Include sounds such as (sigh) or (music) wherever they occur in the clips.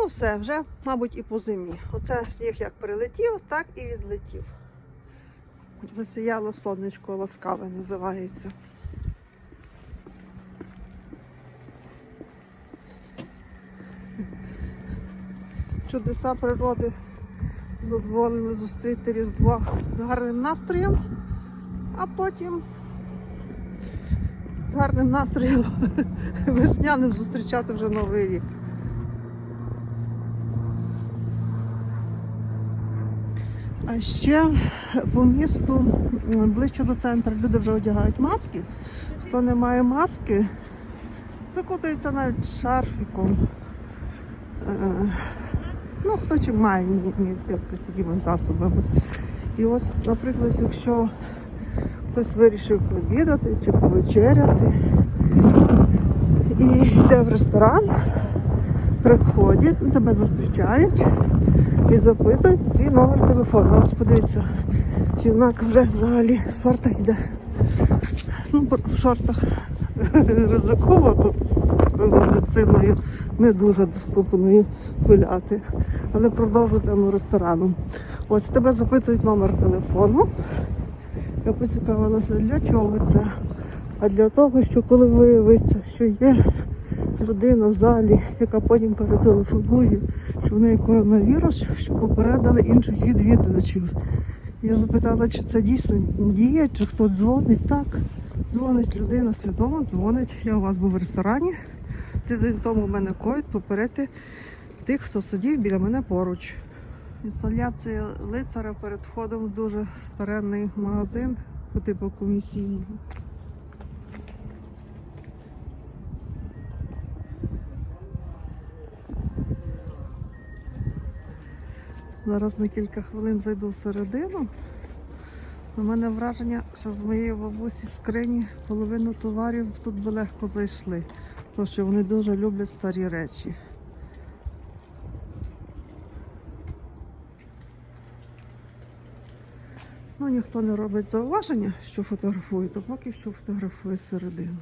Ну, все, вже, мабуть, і по зимі. Оце сніг як прилетів, так і відлетів. Засіяло сонечко ласкаве називається. Чудеса природи дозволили зустріти Різдво з гарним настроєм, а потім з гарним настроєм (laughs) весняним зустрічати вже новий рік. А ще по місту ближче до центру люди вже одягають маски. Хто не має маски, закутується навіть шарфіком. Е, Ну, хто чим має такими засобами. І ось, наприклад, якщо хтось вирішив пообідати чи повечеряти і йде в ресторан, приходять, тебе зустрічають і запитують твій номер телефону. Ось подивіться, юнак вже взагалі в шортах йде. Ну, в шортах (laughs) ризиково тут з такою медициною не дуже доступною гуляти. Але продовжу тему ресторану. Ось тебе запитують номер телефону. Я поцікавилася, для чого це? А для того, що коли виявиться, що є людина в залі, яка потім перетелефонує, що в неї коронавірус, щоб попередили інших відвідувачів. Я запитала, чи це дійсно діє, чи хтось дзвонить. Так, дзвонить людина свідомо, дзвонить. Я у вас був в ресторані. Тиждень тому в мене ковід попередити тих, хто сидів біля мене поруч. Інсталяція лицаря перед входом в дуже старенний магазин по типу комісійного. Зараз на кілька хвилин зайду всередину. У мене враження, що з моєї бабусі скрині половину товарів тут би легко зайшли, тому що вони дуже люблять старі речі. Ну, ніхто не робить зауваження, що фотографує, то поки що фотографує середину.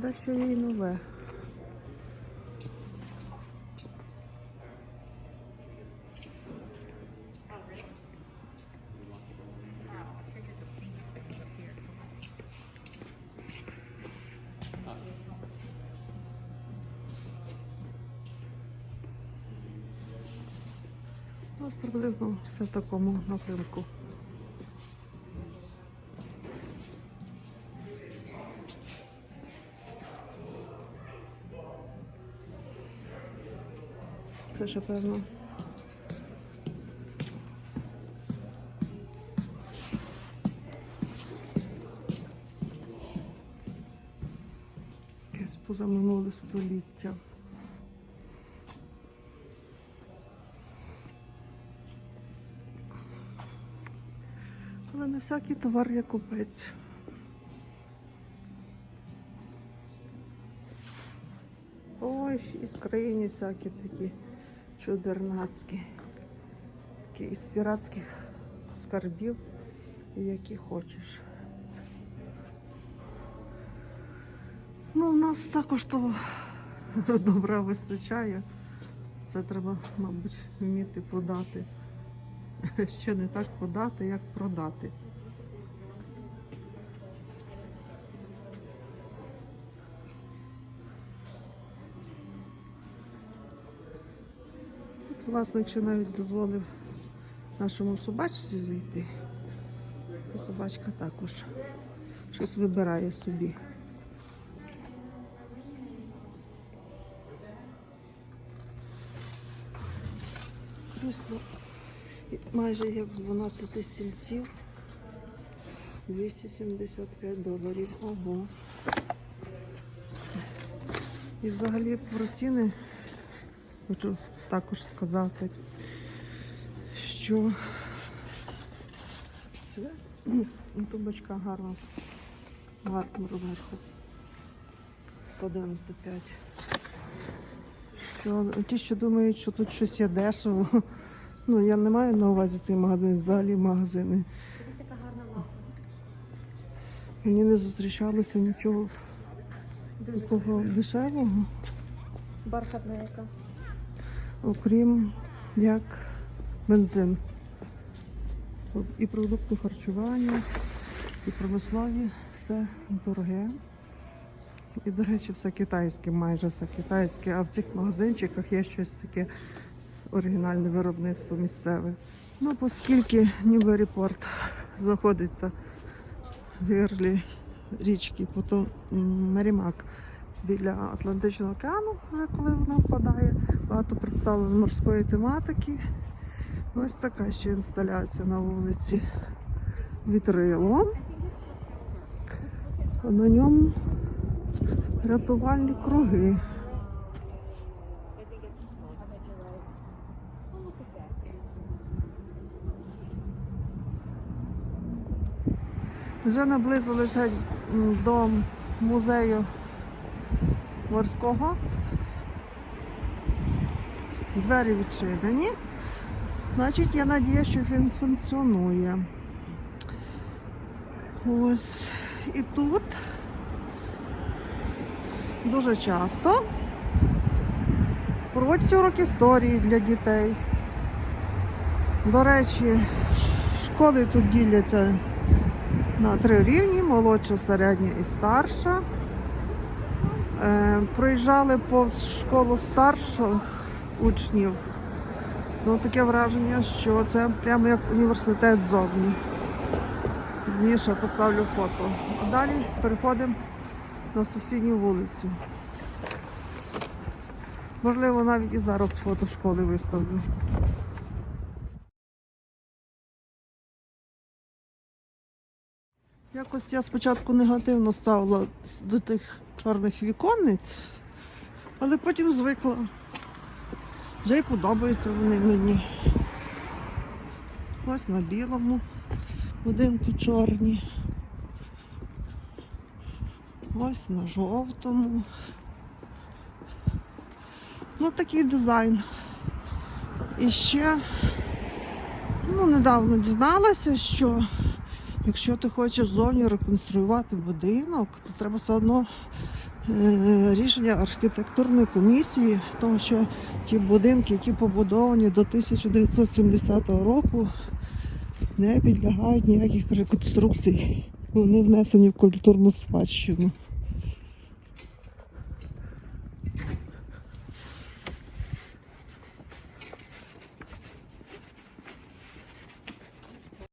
Дещо є і нове. Ось приблизно все в такому напрямку. Це ще певно. Якесь позаминуле століття. Але не всякий товар є купець. Ой, із країни всякі такі чудернацькі. Такі із піратських скарбів, які хочеш. Ну, у нас також того (laughs) добра вистачає. Це треба, мабуть, вміти подати. Ще не так подати, як продати. Власник ще навіть дозволив нашому собачці зайти. Ця собачка також щось вибирає собі. Крісло майже як з 12 стільців. 275 доларів. Ого. І взагалі про ціни хочу також сказати, що це тумбочка гарна з гарним розмахом. 195. Що, ті, що думають, що тут щось є дешево. Ну, я не маю на увазі цей магазин, взагалі магазини. Яка гарна вафля. Мені не зустрічалося нічого такого дешевого, бархатна яка. Окрім як бензин. І продукти харчування, і промислові, все дороге. І, до речі, все китайське, майже все китайське, а в цих магазинчиках є щось таке оригінальне виробництво місцеве. Ну, оскільки Ньюбері порт знаходиться в гирлі річки, потім Мерімак біля Атлантичного океану, вже коли вона впадає, багато представлено морської тематики. Ось така ще інсталяція на вулиці Вітрило. На ньому рятувальні круги. Вже наблизилися до музею морського. Двері відчинені. Значить, є надія, що він функціонує. Ось. І тут дуже часто проводять урок історії для дітей. До речі, школи тут діляться на три рівні: молодша, середня і старша. Е, проїжджали повз школу старших учнів. Ну, таке враження, що це прямо як університет зовні. Пізніше поставлю фото. А далі переходимо на сусідню вулицю. Можливо, навіть і зараз фото школи виставлю. Якось я спочатку негативно ставила до тих чорних віконниць, але потім звикла. Вже й подобаються вони мені. Ось на білому будинку чорні. Ось на жовтому. Ну, такий дизайн. І ще ну, недавно дізналася, що якщо ти хочеш зовні реконструювати будинок, то треба все одно рішення архітектурної комісії, тому що ті будинки, які побудовані до 1970 року, не підлягають ніяких реконструкцій. Вони внесені в культурну спадщину.